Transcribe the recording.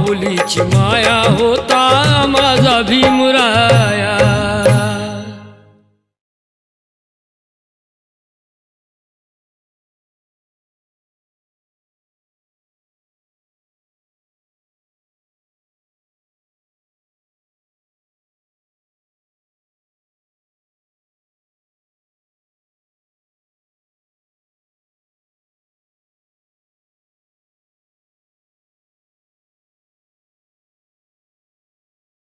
माऊलीची माया होता माझा भीमराया